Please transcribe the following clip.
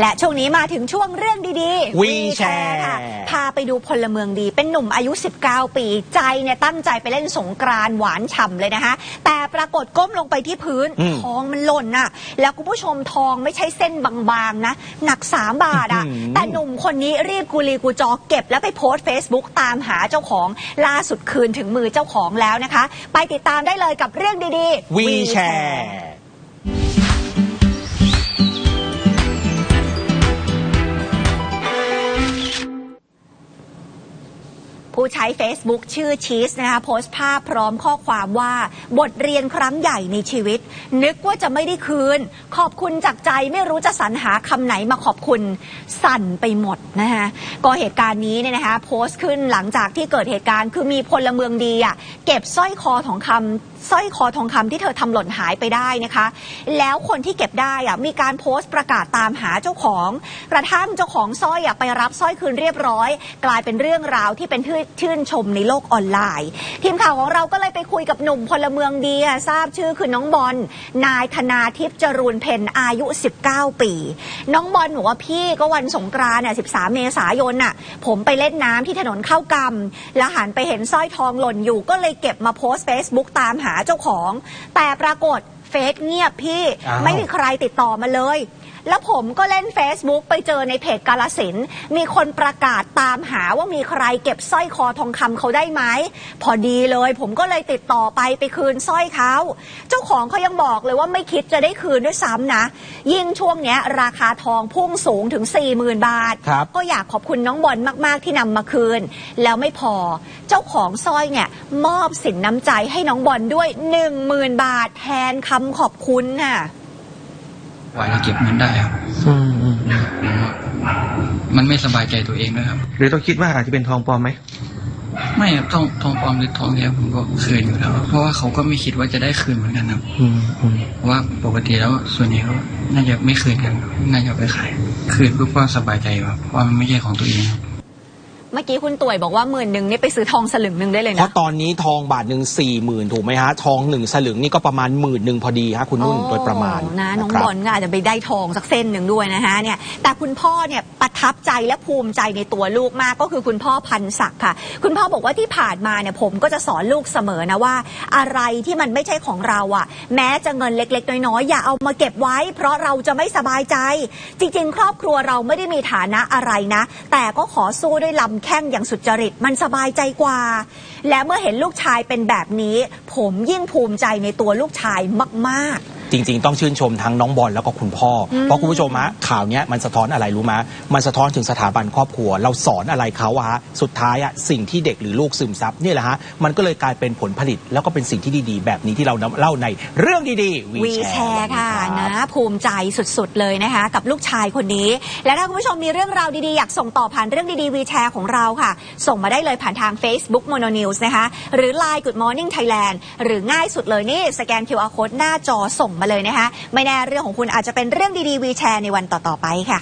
และช่วงนี้มาถึงช่วงเรื่องดีๆ WeShare ค่ะ พาไปดูพลเมืองดี เป็นหนุ่มอายุ 19 ปี ใจเนี่ยตั้งใจไปเล่นสงกรานต์หวานฉ่ำเลยนะคะ แต่ปรากฏก้มลงไปที่พื้นอืมทองมันหล่นน่ะ แล้วคุณผู้ชมทองไม่ใช่เส้นบางๆนะ หนัก 3 บาทอะอื้อหือแต่หนุ่มคนนี้รีบกุลีกูจอเก็บแล้วไปโพสต์ Facebook ตามหาเจ้าของ ล่าสุดคืนถึงมือเจ้าของแล้วนะคะ ไปติดตามได้เลยกับเรื่องดีๆ วีแช WeShare ร์ ผู้ใช้ Facebook ชื่อชีสนะคะโพสต์ภาพพร้อมข้อความว่าบทเรียนครั้งใหญ่ในชีวิต นึกว่าจะไม่ได้คืน ขอบคุณจากใจไม่รู้จะสรรหาคำไหนมาขอบคุณสั่นไปหมดนะคะก็เหตุการณ์นี้เนี่ยนะคะโพสต์ขึ้นหลังจากที่เกิดเหตุการณ์คือมีพลเมืองดีอะเก็บสร้อยคอทองคำสร้อยคอทองคำที่เธอทำหล่นหายไปได้นะคะ แล้วคนที่เก็บได้อะมีการโพสต์ประกาศตามหาเจ้าของ กระทั่งเจ้าของสร้อยอะไปรับสร้อยคืนเรียบร้อย กลายเป็นเรื่องราวที่เป็นที่ชื่นชมในโลกออนไลน์ ทีมข่าวของเราก็เลยไปคุยกับหนุ่มพลเมืองดีทราบชื่อคือน้องบอลนายธนาทิพย์จรูนเพนอายุ 19 ปี น้องบอลบอกว่าพี่ก็วันสงกรานต์อะ13 เมษายนน่ะ ผมไปเล่นน้ำที่ถนนเข้ากำแล้วหันไปเห็นสร้อยทองหล่นอยู่ก็เลยเก็บมาโพสต์ Facebook ตามหาเจ้าของ แต่ปรากฏ เฟซเงียบพี่อ้าว ไม่มีใครติดต่อมาเลย แล้วผมก็เล่น Facebook ไปเจอในเพจกาลสินธุ์มีคนประกาศตามหาว่ามีใครเก็บสร้อยคอทองคำเขาได้ไหมพอดีเลย ผมก็เลยติดต่อไปไปคืนสร้อยเขาเจ้าของเขายังบอกเลยว่าไม่คิดจะได้คืนด้วยซ้ำนะ ยิ่งช่วงเนี้ย ราคาทองพุ่งสูงถึง 40,000 บาท ครับ ก็อยากขอบคุณน้องบอลมาก ๆ ที่นำมาคืน แล้วไม่พอเจ้าของสร้อยเนี่ย มอบสินน้ำใจให้น้องบอลด้วย 10,000 บาทแทนคำขอบคุณค่ะกว่าจะเก็บเงินได้ครับอืมอืมผมว่ามันไม่สบายใจตัวเองด้วยครับ หรือต้องคิดว่าอาจจะเป็นทองปลอมไหมไม่ครับทองทองปลอมหรือทองแท้ผมก็คืนอยู่แล้วครับเพราะว่าเขาก็ไม่คิดว่าจะได้คืนเหมือนกันครับอืมอืมเพราะว่าปกติแล้วส่วนใหญ่เขาน่าจะไม่คืนกันครับน่าจะเอาไปขาย คืนเพื่อความสบายใจครับเพราะว่ามันไม่ใช่ของตัวเองครับ เมื่อกี้คุณต่วยบอกว่าหมื่นหนึ่งนี่ไปซื้อทองสลึงหนึ่งได้เลยเพนะ ราะตอนนี้ทองบาทหนึ่งสี่หมื่นถูกไหมฮะ ทองหนึ่งสลึงนี่ก็ประมาณหมื่นหนึ่งพอดีฮะคุณนุ่นโดยประมาณโอ้นะน้องครับบอลก็อาจจะไปได้ทองสักเส้นหนึ่งด้วยนะฮะเนี่ยแต่คุณพ่อเนี่ยประทับใจและภูมิใจในตัวลูกมากก็คือคุณพ่อพันศักดิ์ค่ะ คุณพ่อบอกว่าที่ผ่านมาเนี่ยผมก็จะสอนลูกเสมอนะว่า อะไรที่มันไม่ใช่ของเราอะ แม้จะเงินเล็ก ๆ น้อยๆอย่าเอามาเก็บไว้ เพราะเราจะไม่สบายใจ จริง ๆ ครอบครัวเราไม่ได้มีฐานะอะไรนะ แต่ก็ขอสู้ด้วยลำแข้งอย่างสุจริต มันสบายใจกว่า และเมื่อเห็นลูกชายเป็นแบบนี้ ผมยิ่งภูมิใจในตัวลูกชายมาก ๆ จริง ๆ ต้องชื่นชมทั้งน้องบอลแล้วก็คุณพ่ออมเพราะคุณผู้ชมฮะข่าวเนี้ยมันสะท้อนอะไรรู้ไหมมันสะท้อนถึงสถาบันครอบครัว เราสอนอะไรเขาอะฮะสุดท้ายอะสิ่งที่เด็กหรือลูกซึมซับเนี่ยแหละฮะมันก็เลยกลายเป็นผลผลิตแล้วก็เป็นสิ่งที่ดีๆ แบบนี้ที่เรานำเล่าในเรื่องดีๆวีแชร์ค่ะวันนี้นะครับภูมิใจสุดๆเลยนะคะ กับลูกชายคนนี้ และถ้าคุณผู้ชมมีเรื่องราวดีๆ อยากส่งต่อผ่านเรื่องดีๆวีแชร์ของเราค่ะ ส่งมาได้เลยผ่านทาง Facebook Mono News นะคะหรือ Line Good Morning Thailand หรือง่ายสุดเลยนี่สแกน QR Code หน้าจอส่งมาเลยนะคะ ไม่แน่เรื่องของคุณอาจจะเป็นเรื่องดีๆวีแชร์ในวันต่อ ๆ ไปค่ะ